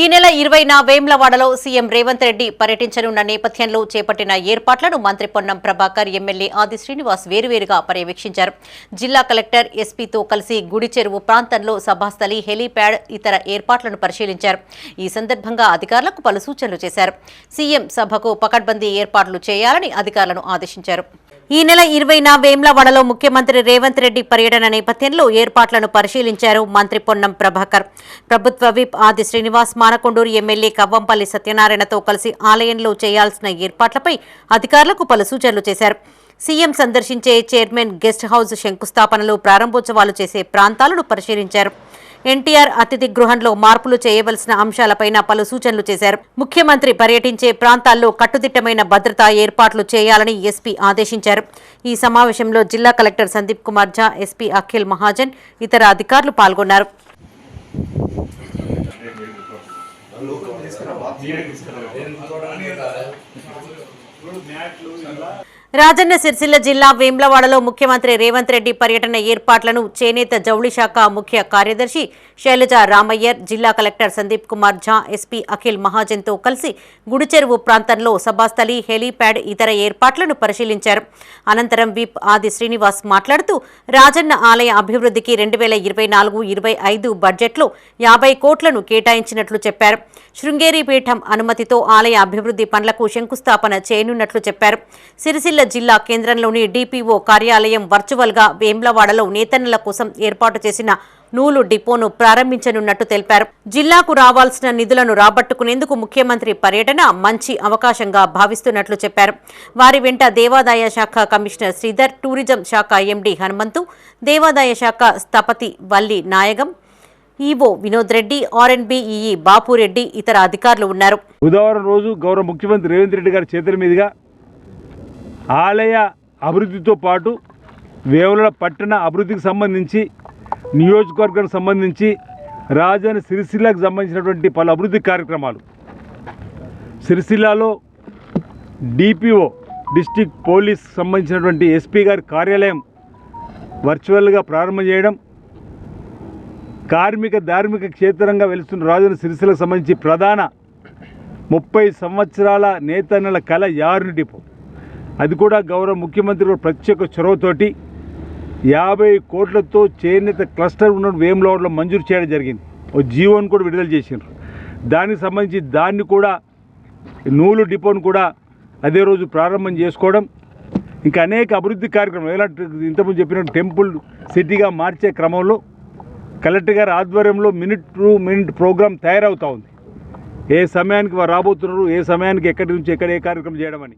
ఈ నెల ఇరవైన వేమ్లవాడలో సీఎం రేవంత్ రెడ్డి పర్యటించనున్న నేపథ్యంలో చేపట్టిన ఏర్పాట్లను మంత్రి పొన్నం ప్రభాకర్ ఎమ్మెల్యే ఆది శ్రీనివాస్ వేరువేరుగా పర్యవేక్షించారు. జిల్లా కలెక్టర్ ఎస్పీతో కలిసి గుడి చెరువు ప్రాంతంలో సభాస్థలి హెలీప్యాడ్ ఇతర ఏర్పాట్లను పరిశీలించారు. ఈ సందర్భంగా అధికారులకు పలు సూచనలు చేశారు. సీఎం సభకు పకడ్బందీ ఏర్పాట్లు చేయాలని అధికారులను ఆదేశించారు. ఈ నెల ఇరవైన వేమ్లవాడలో ముఖ్యమంత్రి రేవంత్ రెడ్డి పర్యటన నేపథ్యంలో ఏర్పాట్లను పరిశీలించారు మంత్రి పొన్నం ప్రభాకర్. ప్రభుత్వ విప్ ఆది శ్రీనివాస్ మానకొండూరు ఎమ్మెల్యే కవ్వంపల్లి సత్యనారాయణతో కలిసి ఆలయంలో చేయాల్సిన ఏర్పాట్లపై అధికారులకు పలు సూచనలు చేశారు. సీఎం సందర్శించే చైర్మన్ గెస్ట్ హౌస్ శంకుస్థాపనలు ప్రారంభోత్సవాలు చేసే ప్రాంతాలను పరిశీలించారు. ఎన్టీఆర్ అతిథి గృహంలో మార్పులు చేయవలసిన అంశాలపైన పలు సూచనలు చేశారు. ముఖ్యమంత్రి పర్యటించే ప్రాంతాల్లో కట్టుదిట్టమైన భద్రతా ఏర్పాట్లు చేయాలని ఎస్పీ ఆదేశించారు. ఈ సమావేశంలో జిల్లా కలెక్టర్ సందీప్ కుమార్ ఝా ఎస్పీ అఖిల్ మహాజన్ ఇతర అధికారులు పాల్గొన్నారు. రాజన్న సిరిసిల్ల జిల్లా వేమ్లవాడలో ముఖ్యమంత్రి రేవంత్ రెడ్డి పర్యటన ఏర్పాట్లను చేనేత జౌళి శాఖ ముఖ్య కార్యదర్శి శైలజ రామయ్యర్ జిల్లా కలెక్టర్ సందీప్ కుమార్ ఝా ఎస్పీ అఖిల్ మహాజన్తో కలిసి గుడిచెరువు ప్రాంతంలో సభాస్థలి హెలీప్యాడ్ ఇతర ఏర్పాట్లను పరిశీలించారు. అనంతరం విప్ ఆది శ్రీనివాస్ మాట్లాడుతూ రాజన్న ఆలయ అభివృద్ధికి రెండు వేల ఇరవై నాలుగు ఇరవై ఐదు బడ్జెట్లో యాభై కోట్లను కేటాయించినట్లు చెప్పారు. శృంగేరి పీఠం అనుమతితో ఆలయ అభివృద్ధి పనులకు శంకుస్థాపన చేయనున్నట్లు చెప్పారు. సిరిసిల్ల జిల్లా కేంద్రంలోని డిపిఓ కార్యాలయం వర్చువల్గా వేమ్లవాడలో నేతన్నల కోసం ఏర్పాటు చేసిన నూలు డిపోను ప్రారంభించనున్నట్టు తెలిపారు. జిల్లాకు రావాల్సిన నిధులను రాబట్టుకునేందుకు ముఖ్యమంత్రి పర్యటన మంచి అవకాశంగా భావిస్తున్నట్లు చెప్పారు. వారి వెంట దేవాదాయ శాఖ కమిషనర్ శ్రీధర్ టూరిజం శాఖ ఎండి హనుమంతు దేవాదాయ శాఖ స్థపతి Valli Nayagam EO Vinod Reddy RNB EE Bapureddy ఇతర అధికారులు ఉన్నారు. బుధవారం రోజు గౌరవ ముఖ్యమంత్రి రేవంత్ రెడ్డి గారి చేతుల మీదుగా ఆలయ అభివృద్ధితో పాటు వేముల పట్టణ అభివృద్ధికి సంబంధించి నియోజకవర్గానికి సంబంధించి రాజధాని సిరిసిల్లకు సంబంధించినటువంటి పలు అభివృద్ధి కార్యక్రమాలు. సిరిసిల్లాలో డిపిఓ డిస్టిక్ పోలీస్ సంబంధించినటువంటి ఎస్పీ గారి కార్యాలయం వర్చువల్గా ప్రారంభం చేయడం కార్మిక ధార్మిక క్షేత్రంగా వెలుస్తున్న రాజధాని సిరిసిల్లకు సంబంధించి ప్రధాన ముప్పై సంవత్సరాల నేతన్నల కళ యారుని డిపో. అది కూడా గౌరవ ముఖ్యమంత్రి ప్రత్యేక చొరవతోటి యాభై కోట్లతో చేనేత క్లస్టర్ ఉన్న వేములవాడలో మంజూరు చేయడం జరిగింది. ఓ జీవోని కూడా విడుదల చేసిండ్రు. దానికి సంబంధించి దాన్ని కూడా నూలు డిపోను కూడా అదే రోజు ప్రారంభం చేసుకోవడం ఇంకా అనేక అభివృద్ధి కార్యక్రమం ఎలాంటి ఇంతకుముందు చెప్పినట్టు టెంపుల్ సిటీగా మార్చే క్రమంలో కలెక్టర్ గారి ఆధ్వర్యంలో మినిట్ టు మినిట్ ప్రోగ్రామ్ తయారవుతూ ఉంది. ఏ సమయానికి వారు రాబోతున్నారు ఏ సమయానికి ఎక్కడి నుంచి ఎక్కడ ఏ కార్యక్రమం చేయడం అని.